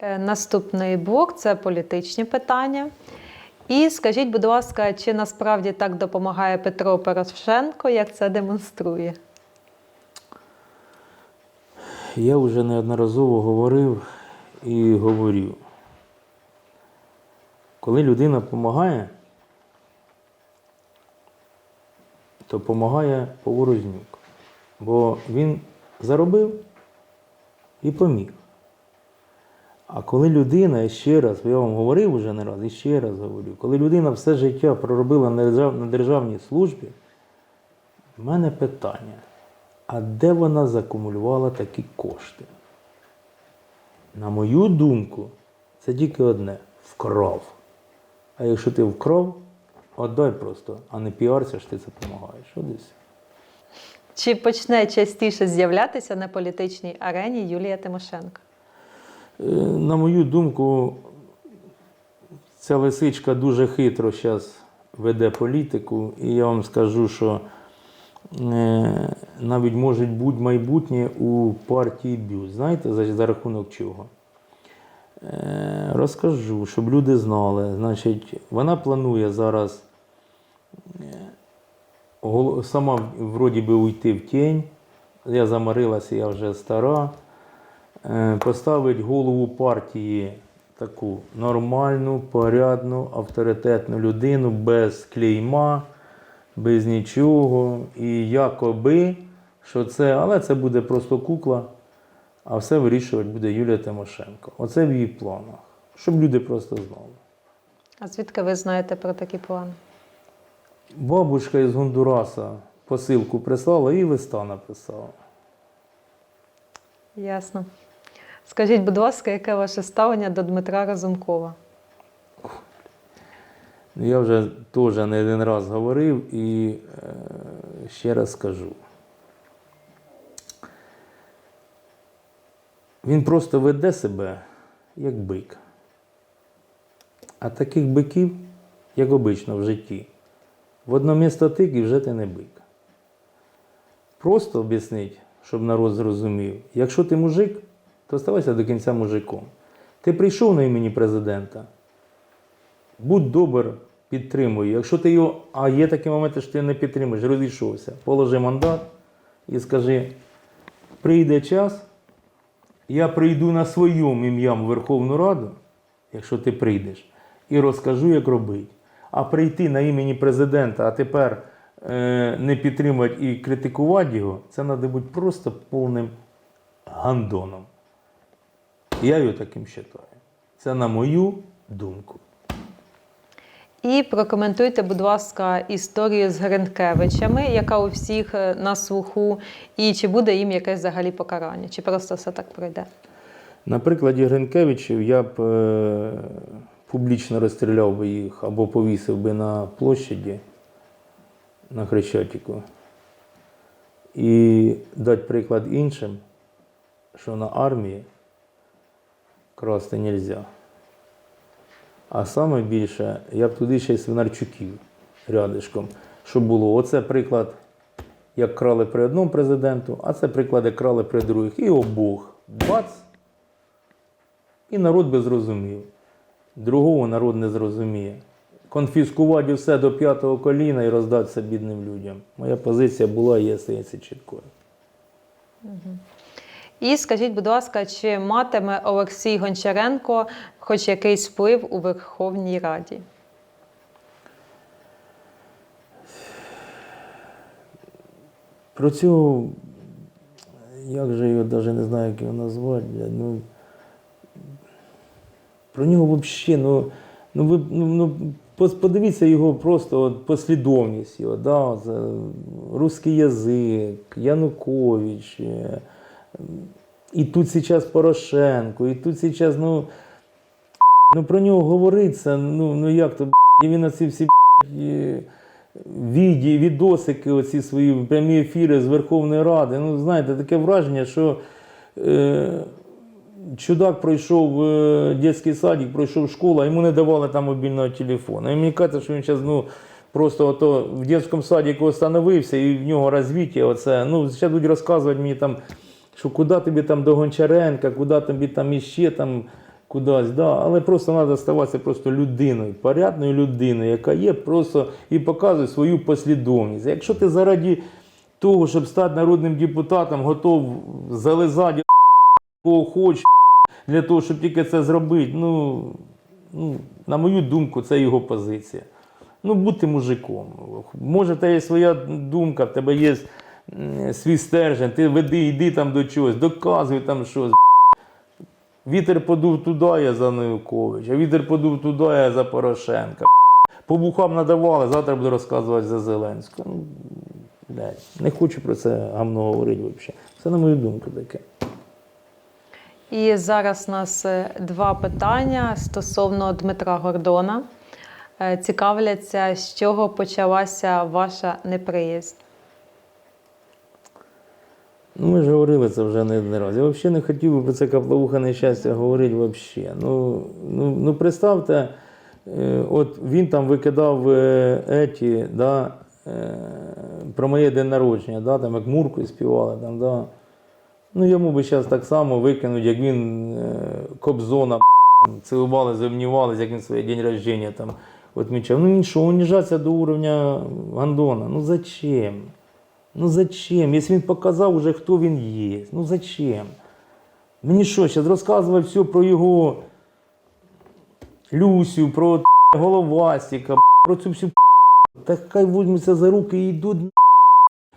Е, Наступний блок це політичні питання. І скажіть, будь ласка, чи насправді так допомагає Петро Порошенко, як це демонструє? Я вже неодноразово говорив і говорю. Коли людина допомагає, то допомагає Поворожнюк. Бо він заробив і поміг. А коли людина, і ще раз, я вам говорив вже не раз, і ще раз говорю, коли людина все життя проробила на держав- на державній службі, в мене питання, а де вона закумулювала такі кошти? На мою думку, це тільки одне вкрав. А якщо ти вкрав, отдай просто, а не піарся, що ти це допомагаєш. Все. Чи почне частіше з'являтися на політичній арені Юлія Тимошенко? Е, На мою думку, ця лисичка дуже хитро зараз веде політику, і я вам скажу, що е, навіть може бути майбутнє у партії Бюз. Знаєте, за, за рахунок чого? Е, Розкажу, щоб люди знали. Значить, вона планує зараз сама вроді би уйти в тінь. Я замарилася, я вже стара. Е, Поставить голову партії таку нормальну, порядну, авторитетну людину без клейма, без нічого. І якоби, що це, але це буде просто кукла, а все вирішувати буде Юлія Тимошенко. Оце в її планах. Щоб люди просто знали. А звідки ви знаєте про такі плани? Бабушка із Гондураса посилку прислала і листа написала. Ясно. Скажіть, будь ласка, яке ваше ставлення до Дмитра Разумкова? Ну, Я вже теж не один раз говорив і е, ще раз скажу. Він просто веде себе як бик. А таких биків, як обично в житті, в одно місто тик і вже ти не бик. Просто об'яснить, щоб народ зрозумів, якщо ти мужик, то ставайся до кінця мужиком. Ти прийшов на імені президента, Будь добр, підтримуй. Якщо ти його, а є такі моменти, що ти не підтримуєш, розійшовся, положи мандат і скажи: прийде час, я прийду на своєму ім'ям в Верховну Раду, якщо ти прийдеш, і розкажу, як робити. А прийти на імені президента, а тепер е, не підтримувати і критикувати його, це треба бути просто повним гандоном. Я його таким вважаю. Це на мою думку. І прокоментуйте, будь ласка, історію з Гринкевичами, яка у всіх е, на слуху, і чи буде їм якесь взагалі покарання, чи просто все так пройде? На прикладі Гринкевичів я б е, публічно розстріляв би їх або повісив би на площаді на Хрещатику. І дати приклад іншим, що на армії красти не можна. А саме більше, я б туди ще й свинарчуків рядишком, щоб було. Оце приклад, як крали при одному президенту, а це приклад, як крали при других. І обох. Бац! І народ би зрозумів. Другого народ не зрозуміє. Конфіскувати все до п'ятого коліна і роздати все бідним людям. Моя позиція була і є стається чіткою. І скажіть, будь ласка, чи матиме Олексій Гончаренко хоч якийсь вплив у Верховній Раді? Про цього, як же його навіть не знаю, як його назвати. Ну, про нього взагалі, ну, ну, ви, ну, ну, подивіться його просто от, послідовність його, да, це, русський язик, Янукович. І тут зараз Порошенко, і тут зараз, ну, ну про нього говориться, ну, ну як то, і він оці всі віді, відосики, оці свої прямі ефіри з Верховної Ради. Ну, знаєте, таке враження, що е, чудак пройшов е, дитячий садик, пройшов школу, а йому не давали там мобільного телефону. І мені кажеться, що він зараз ну, просто ото в дитячому садику встановився і в нього розвиття. Оце. Ну, зараз будуть розказувати мені там, що куди тобі там до Гончаренка, куди тобі там іще там. кудись, да, але просто треба ставатися просто людиною, порядною людиною, яка є, просто і показує свою послідовність. Якщо ти заради того, щоб стати народним депутатом, готов зализати кого хочеш, для того, щоб тільки це зробити, ну, ну, на мою думку, це його позиція. Ну, бути мужиком. Може, в є своя думка, в тебе є свій стержень, ти веди, йди там до чогось, доказуй там щось. Вітер подув туди, я за Наукович, а вітер подув туди, я за Порошенка. По бухам надавали, завтра буду розказувати за Зеленського. Ну, блядь, не хочу про це гамно говорити взагалі. Це на мою думку таке. І зараз у нас е, два питання стосовно Дмитра Гордона. Е, Цікавляться, з чого почалася ваша неприязнь. Ну, ми ж говорили це вже не один раз. Я взагалі не хотів би про це капловуха нещастя говорити взагалі. Ну, ну, ну представте, е, от він там викидав е, еті, да, е, про моє день народження, да, там як Мурку співали. Там, да. Ну йому би зараз так само викинуть, як він Кобзона цілували, замнівали, як він своє день рождения там відмічав. Ну він що, уніжатися до уровня Гандона? Ну зачем? Ну зачем? Якщо він показав уже, хто він є. Ну зачем? Мені що, зараз розказувати все про його Люсю, про головастика, про цю всю та хай візьмуться за руки і йдуть.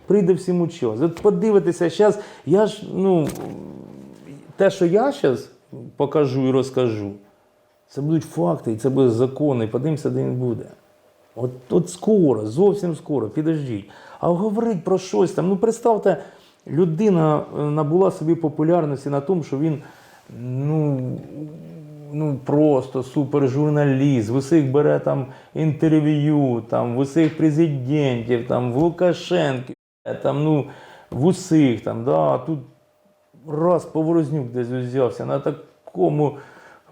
Прийде всьому час. От подивитися, зараз я ж, ну, те, що я зараз покажу і розкажу, це будуть факти, і це буде закони, подивимося, де він буде. От, от скоро, зовсім скоро, підождіть. А говорить про щось там. Ну, представте, людина е, набула собі популярності на тому, що він ну, ну просто супержурналіст, в усіх бере там інтерв'ю, там, в усіх президентів, там, в Лукашенки, там, ну, в усіх там, да, тут раз Поворознюк десь взявся на такому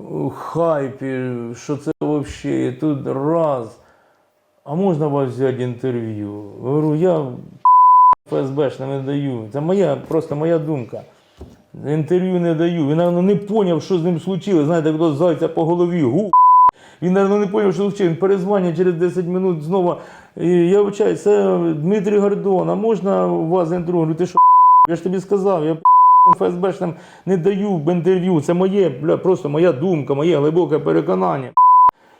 е, хайпі, що це взагалі, тут раз. А можна вас взяти інтерв'ю? Говорю, я ФСБшне не даю. Це моя, просто моя думка. Інтерв'ю не даю. Він, напевно, не зрозумів, що з ним случилось. Знаєте, хто зайця по голові. Гу. Він, напевно, не зрозумів, що случилось. Він перезвонює через 10 минут знову. Я вчаю, це Дмитрій Гордон, а можна вас інтерв'ю? Говорю, ти що, я ж тобі сказав, я ФСБшним не даю в інтерв'ю. Це моє, бля, просто моя думка, моє глибоке переконання.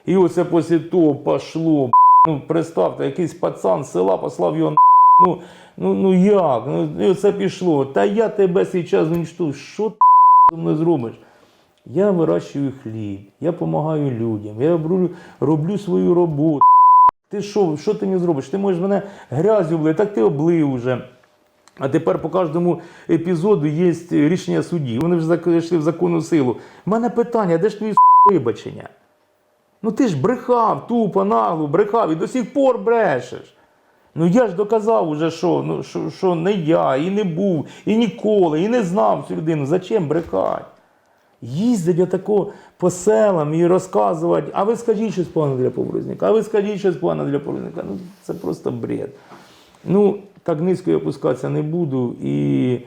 І оце після того пошло. Ну, представте, якийсь пацан з села послав його на. Ну, ну, ну як? Ну, і оце пішло. Та я тебе зараз уничтожу. Що ти зі зробиш? Я вирощую хліб, я допомагаю людям, я роблю, роблю свою роботу. Ти що, що ти мені зробиш? Ти можеш мене грязю облити, так ти облив вже. А тепер по кожному епізоду є рішення судді. Вони вже зайшли в законну силу. У мене питання, де ж твої вибачення? Ну ти ж брехав, тупо, нагло, брехав і до сих пор брешеш. Ну я ж доказав уже, що, ну, що, що не я, і не був, і ніколи, і не знав цю людину. Зачем брехати? Їздить отако по селам і розказувати, а ви скажіть щось погано для Поворозника, а ви скажіть щось погано для Поворозника. Ну це просто бред. Ну, так низько я опускатися не буду і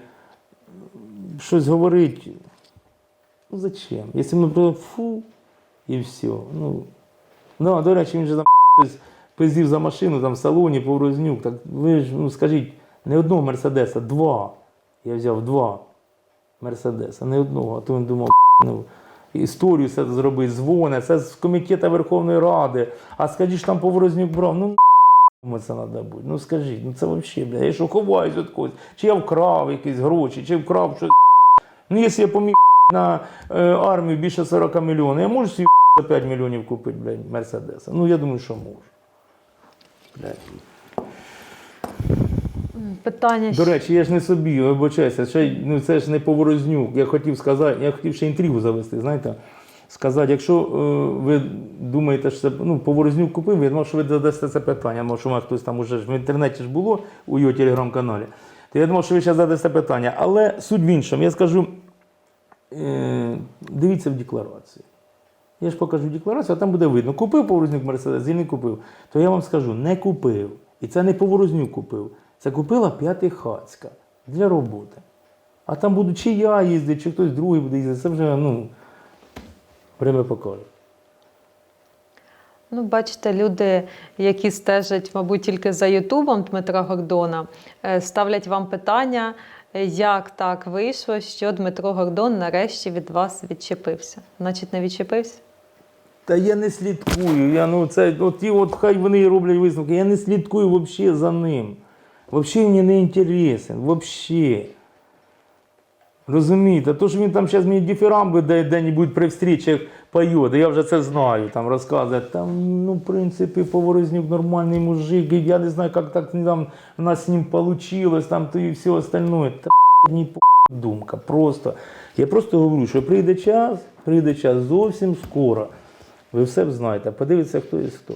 щось говорити. Ну зачем? Якщо ми про фу і все. Ну, ну, до речі, він же там щось пиздів за машину там в салоні, поворознюк. Так ви ж ну, скажіть, не одного Мерседеса, два. Я взяв два Мерседеса, не одного, а то він думав, ну, історію все зробить, дзвони, це з комітету Верховної Ради. А скажіть, що там поворознюк брав. Ну, Кому це треба бути? Ну скажіть, ну це взагалі, бля, я що ховаюсь від когось, чи я вкрав якісь гроші, чи вкрав щось. Ну, якщо я поміг на е, армію більше 40 мільйонів, я можу собі за 5 мільйонів купити, блядь, Мерседеса. Ну, я думаю, що можу. Блядь. Питання До речі, я ж не собі, вибачаюся, ще, ну, це ж не поворознюк. Я хотів сказати, я хотів ще інтригу завести, знаєте. Сказати, якщо е, ви думаєте, що це ну, поворознюк купив, я думав, що ви задасте це питання. Я думав, що мене хтось там уже ж в інтернеті ж було у його телеграм-каналі. То я думав, що ви зараз задасте питання. Але суть в іншому, я скажу, е, дивіться в декларацію. Я ж покажу декларацію, а там буде видно, купив поворознюк Мерседес, чи не купив. То я вам скажу, не купив. І це не поворознюк купив. Це купила п'ятихацька для роботи. А там буду чи я їздити, чи хтось другий буде їздити. Це вже, ну. Время покаже. Ну, бачите, люди, які стежать, мабуть, тільки за Ютубом Дмитра Гордона, е, ставлять вам питання, як так вийшло, що Дмитро Гордон нарешті від вас відчепився. Значить, не відчепився? Та я не слідкую. Я, ну, це, от, ті, от хай вони роблять висновки. Я не слідкую взагалі за ним. Взагалі мені не інтересен. Взагалі. Розумієте, то, що він там зараз мені дифірамби де, де-небудь при встрічах поє, я вже це знаю, там розказує. Там, ну, в принципі, Поворознюк нормальний мужик, я не знаю, як так там, у нас з ним вийшло, там, то і все остальное. Та ні думка. Просто. Я просто говорю, що прийде час, прийде час зовсім скоро. Ви все знаєте, подивіться, хто є хто.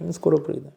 Він скоро прийде.